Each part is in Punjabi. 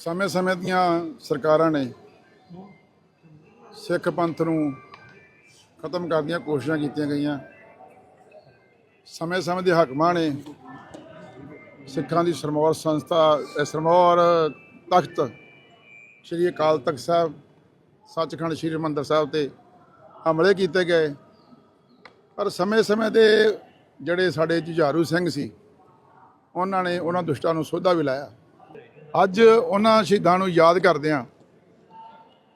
ਸਮੇਂ-ਸਮੇਂ ਦੀਆਂ ਸਰਕਾਰਾਂ ਨੇ ਸਿੱਖ ਪੰਥ ਨੂੰ ਖਤਮ ਕਰਨ ਦੀਆਂ ਕੋਸ਼ਿਸ਼ਾਂ ਕੀਤੀਆਂ ਗਈਆਂ। ਸਮੇਂ-ਸਮੇਂ ਦੇ ਹਾਕਮਾਂ ਨੇ ਸਿੱਖਾਂ ਦੀ ਸਰਮੌਰ ਸੰਸਥਾ ਸਰਮੌਰ ਤਖਤ ਸ੍ਰੀ ਅਕਾਲ ਤਖਤ ਸਾਹਿਬ, ਸੱਚਖੰਡ ਸ੍ਰੀ ਹਰਿਮੰਦਰ ਸਾਹਿਬ ਤੇ ਹਮਲੇ ਕੀਤੇ ਗਏ। ਪਰ ਸਮੇਂ-ਸਮੇਂ ਦੇ ਜਿਹੜੇ ਸਾਡੇ ਜੁਝਾਰੂ ਸਿੰਘ ਸੀ, ਉਹਨਾਂ ਨੇ ਉਹਨਾਂ ਦੁਸ਼ਟਾਂ ਨੂੰ ਸੋਧਾ ਵੀ ਲਾਇਆ। ਅੱਜ ਉਹਨਾਂ ਸ਼ਹੀਦਾਂ ਨੂੰ ਯਾਦ ਕਰਦੇ ਹਾਂ।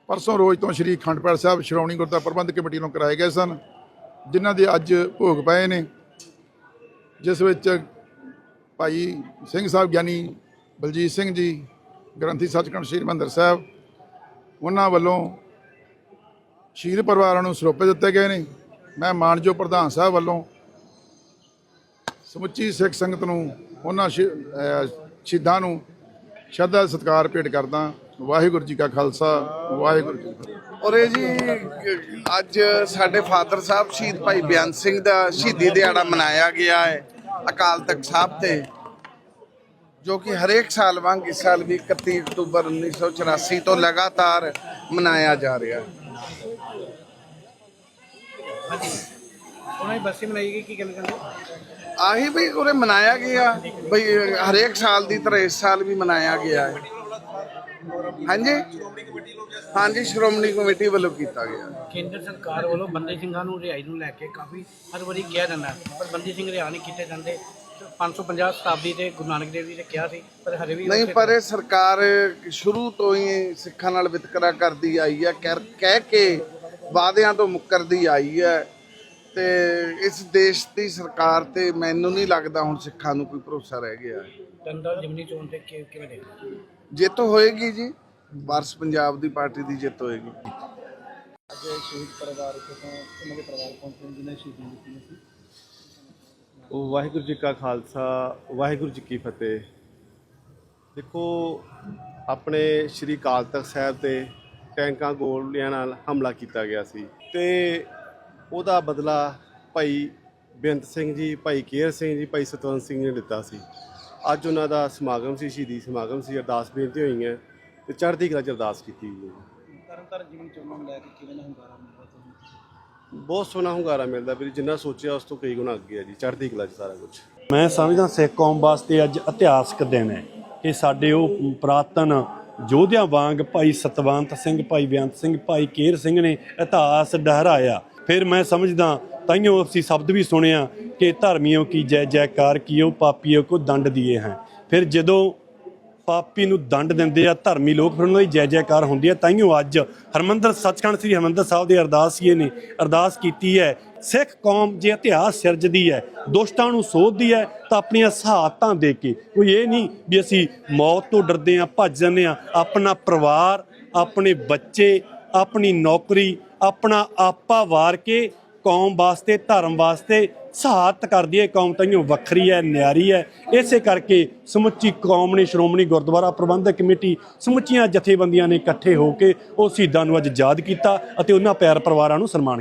ਪਰਸੋਂ ਰੋਜ਼ ਤੋਂ ਸ਼੍ਰੀ ਅਖੰਡ ਸਾਹਿਬ, ਸ਼੍ਰੋਮਣੀ ਗੁਰਦੁਆਰਾ ਪ੍ਰਬੰਧਕ ਕਮੇਟੀ ਨੂੰ ਕਰਾਏ ਗਏ ਸਨ, ਜਿਨ੍ਹਾਂ ਦੇ ਅੱਜ ਭੋਗ ਪਏ ਨੇ। ਜਿਸ ਵਿੱਚ ਭਾਈ ਸਿੰਘ ਸਾਹਿਬ ਗਿਆਨੀ ਬਲਜੀਤ ਸਿੰਘ ਜੀ, ਗ੍ਰੰਥੀ ਸੱਚਖੰਡ ਸ੍ਰੀ ਹਰਿਮੰਦਰ ਸਾਹਿਬ, ਉਹਨਾਂ ਵੱਲੋਂ ਸ਼ਹੀਦ ਪਰਿਵਾਰਾਂ ਨੂੰ ਸਰੋਪੇ ਦਿੱਤੇ ਗਏ ਨੇ। ਮੈਂ ਮਾਨਜੋ ਪ੍ਰਧਾਨ ਸਾਹਿਬ ਵੱਲੋਂ ਸਮੁੱਚੀ ਸਿੱਖ ਸੰਗਤ ਨੂੰ, ਉਹਨਾਂ ਸ਼ਹੀਦਾਂ ਨੂੰ ਸ਼ਰਧਾ ਸਤਿਕਾਰ ਭੇਟ ਕਰਦਾ। ਵਾਹਿਗੁਰੂ ਜੀ ਕਾ ਖਾਲਸਾ, ਵਾਹਿਗੁਰੂ ਜੀ ਕੀ ਫਤਿਹ। ਔਰ ਇਹ ਜੀ, ਅੱਜ ਸਾਡੇ ਫਾਦਰ ਸਾਹਿਬ ਸ਼ਹੀਦ ਭਾਈ ਬੇਅੰਤ ਸਿੰਘ ਦਾ ਸ਼ਹੀਦੀ ਦਿਹਾੜਾ ਮਨਾਇਆ ਗਿਆ ਹੈ ਅਕਾਲ ਤਖਤ ਸਾਹਿਬ ਤੇ, ਜੋ ਕਿ ਹਰੇਕ ਸਾਲ ਵਾਂਗ ਇਸ ਸਾਲ ਵੀ 31 ਅਕਤੂਬਰ 1984 ਤੋਂ ਲਗਾਤਾਰ ਮਨਾਇਆ ਜਾ ਰਿਹਾ ਹੈ। ਦੀ ਬਰਸੀ ਮਨਾਈ ਗਈ ਕੀ ਕਹਿਣਾ ਚਾਹੁੰਦੇ ਆਹੀ ਵੀ ਉਰੇ ਮਨਾਇਆ ਗਿਆ। ਬਈ ਹਰੇਕ ਸਾਲ ਦੀ ਤਰ੍ਹਾਂ ਇਸ ਸਾਲ ਵੀ ਮਨਾਇਆ ਗਿਆ ਹੈ। ਹਾਂਜੀ? ਹਾਂਜੀ ਸ਼੍ਰੋਮਣੀ ਕਮੇਟੀ ਵੱਲੋਂ ਕੀਤਾ ਗਿਆ। ਕੇਂਦਰ ਸਰਕਾਰ ਵੱਲੋਂ ਬੰਦੀ ਸਿੰਘਾਂ ਨੂੰ ਰਿਹਾਈ ਨੂੰ ਲੈ ਕੇ ਕਾਫੀ ਹਰ ਵਾਰੀ ਕਿਹਾ ਜਾਂਦਾ ਪਰ ਬੰਦੀ ਸਿੰਘ ਰਿਹਾ ਨਹੀਂ ਕੀਤੇ ਜਾਂਦੇ। 550 ਸ਼ਤਾਬਦੀ ਤੇ ਗੁਰੂ ਨਾਨਕ ਦੇਵ ਜੀ ਨੇ ਕਿਹਾ ਸੀ ਪਰ ਹਰੇ ਵੀ ਨਹੀਂ ਪਰ ਇਹ ਸਰਕਾਰ ਸ਼ੁਰੂ ਤੋਂ ਹੀ ਸਿੱਖਾਂ ਨਾਲ ਵਿਤਕਰਾ ਕਰਦੀ ਆਈ ਹੈ ਕਹਿ ਕਹਿ ਕੇ ਵਾਅਦਿਆਂ ਤੋਂ ਮੁੱਕਰਦੀ ਆਈ ਹੈ। ਤੇ ਇਸ ਦੇਸ਼ ਦੀ ਸਰਕਾਰ ਤੇ ਮੈਨੂੰ ਨਹੀਂ ਲੱਗਦਾ ਹੁਣ ਸਿੱਖਾਂ ਨੂੰ ਕੋਈ ਭਰੋਸਾ ਰਹਿ ਗਿਆ। ਹੈ ਦੰਦਾ ਜਿਮਨੀ ਚੋਣ ਤੇ ਕਿ- ਕਿਵੇਂ ਦੇਖਦੇ ਹੋ? ਜਿੱਤ ਹੋਏਗੀ ਜੀ। ਵਾਰਸ ਪੰਜਾਬ ਦੀ ਪਾਰਟੀ ਦੀ ਜਿੱਤ ਹੋਏਗੀ। ਉਹ ਵਾਹਿਗੁਰੂ ਜੀ ਕਾ ਖਾਲਸਾ ਵਾਹਿਗੁਰੂ ਜੀ ਕੀ ਫਤਿਹ। ਦੇਖੋ ਆਪਣੇ ਸ਼੍ਰੀ ਅਕਾਲ ਤਖਤ ਸਾਹਿਬ ਤੇ ਟੈਂਕਾਂ ਗੋਲੀਆਂ ਨਾਲ ਹਮਲਾ ਕੀਤਾ ਗਿਆ ਸੀ। ਤੇ ਉਹਦਾ ਬਦਲਾ ਭਾਈ ਬੇਅੰਤ ਸਿੰਘ ਜੀ ਭਾਈ ਕੇਰ ਸਿੰਘ ਜੀ ਭਾਈ ਸਤਵੰਤ ਸਿੰਘ ਨੇ ਲਿੱਤਾ ਸੀ। ਅੱਜ ਉਹਨਾਂ ਦਾ ਸਮਾਗਮ ਸੀ ਸ਼ਹੀਦੀ ਸਮਾਗਮ ਸੀ ਅਰਦਾਸ ਬੇਨਤੀ ਹੋਈਆਂ ਤੇ ਚੜ੍ਹਦੀ ਕਲਾ ਚ ਅਰਦਾਸ ਕੀਤੀ ਗਈ ਤਰਨਤਾਰਨ ਜਿਮਨੀ ਚੋਣਾਂ ਨੂੰ ਲੈ ਕੇ ਕਿਵੇਂ ਦਾ ਹੰਗਾਰਾ ਮਿਲਦਾ ਤੁਹਾਨੂੰ? ਬਹੁਤ ਸੋਹਣਾ ਹੁੰਗਾਰਾ ਮਿਲਦਾ ਵੀ ਜਿੰਨਾ ਸੋਚਿਆ ਉਸ ਤੋਂ ਕਈ ਗੁਣਾ ਅੱਗੇ ਹੈ ਜੀ ਚੜ੍ਹਦੀ ਕਲਾ ਚ ਸਾਰਾ ਕੁਝ ਮੈਂ ਸਮਝਦਾ ਸਿੱਖ ਕੌਮ ਵਾਸਤੇ ਅੱਜ ਇਤਿਹਾਸਕ ਦਿਨ ਹੈ ਇਹ ਸਾਡੇ ਉਹ ਪੁਰਾਤਨ ਯੋਧਿਆਂ ਵਾਂਗ ਭਾਈ ਸਤਵੰਤ ਸਿੰਘ ਭਾਈ ਬੇਅੰਤ ਸਿੰਘ ਭਾਈ ਕੇਰ ਸਿੰਘ ਨੇ ਇਤਿਹਾਸ ਦੁਹਰਾਇਆ ਫਿਰ ਮੈਂ ਸਮਝਦਾ, ਤਾਈਓ ਅਸੀਂ ਸ਼ਬਦ ਵੀ ਸੁਣਿਆ ਕਿ ਧਰਮੀਓ ਕੀ ਜੈ ਜੈਕਾਰ, ਕੀਓ ਪਾਪੀਓ ਕੋ ਦੰਡ ਦੀਏ ਹੈ। ਫਿਰ ਜਦੋਂ ਪਾਪੀ ਨੂੰ ਦੰਡ ਦਿੰਦੇ ਆ, ਧਰਮੀ ਲੋਕ ਫਿਰ ਉਹਨਾਂ ਦੀ ਜੈ ਜੈਕਾਰ ਹੁੰਦੀ ਹੈ। ਤਾਈਓ ਅੱਜ ਹਰਮੰਦਰ ਸੱਚਖੰਡ ਸ੍ਰੀ ਹਰਮੰਦਰ ਸਾਹਿਬ ਦੇ ਅਰਦਾਸੀਏ ਨੇ ਅਰਦਾਸ ਕੀਤੀ ਹੈ, ਸਿੱਖ ਕੌਮ ਜੇ ਇਤਿਹਾਸ ਸਿਰਜਦੀ ਹੈ, ਦੁਸ਼ਟਾਂ ਨੂੰ ਸੋਧਦੀ ਹੈ, ਤਾਂ ਆਪਣੀਆਂ ਸਹਾਇਤਾਂ ਦੇ ਕੇ। ਕੋਈ ਇਹ ਨਹੀਂ ਵੀ ਅਸੀਂ ਮੌਤ ਤੋਂ ਡਰਦੇ ਆ ਭੱਜ ਜਾਂਦੇ ਆ ਆਪਣਾ ਪਰਿਵਾਰ, ਆਪਣੇ ਬੱਚੇ, ਆਪਣੀ ਨੌਕਰੀ ਆਪਣਾ ਆਪਾ ਵਾਰ ਕੇ ਕੌਮ ਵਾਸਤੇ, ਧਰਮ ਵਾਸਤੇ ਸਹਾਇਤ ਕਰਦੀ ਹੈ। ਕੌਮ ਤਾਈਓ ਵੱਖਰੀ ਹੈ, ਨਿਆਰੀ ਹੈ। ਇਸੇ ਕਰਕੇ ਸਮੁੱਚੀ ਕੌਮ ਨੇ, ਸ਼੍ਰੋਮਣੀ ਗੁਰਦੁਆਰਾ ਪ੍ਰਬੰਧਕ ਕਮੇਟੀ ਸਮੁੱਚੀਆਂ ਜਥੇਬੰਦੀਆਂ ਨੇ ਇਕੱਠੇ ਹੋ ਕੇ ਉਹ ਸ਼ਹੀਦਾਂ ਨੂੰ ਅੱਜ ਯਾਦ ਕੀਤਾ ਅਤੇ ਉਹਨਾਂ ਪਿਆਰ ਪਰਿਵਾਰਾਂ ਨੂੰ ਸਨਮਾਨ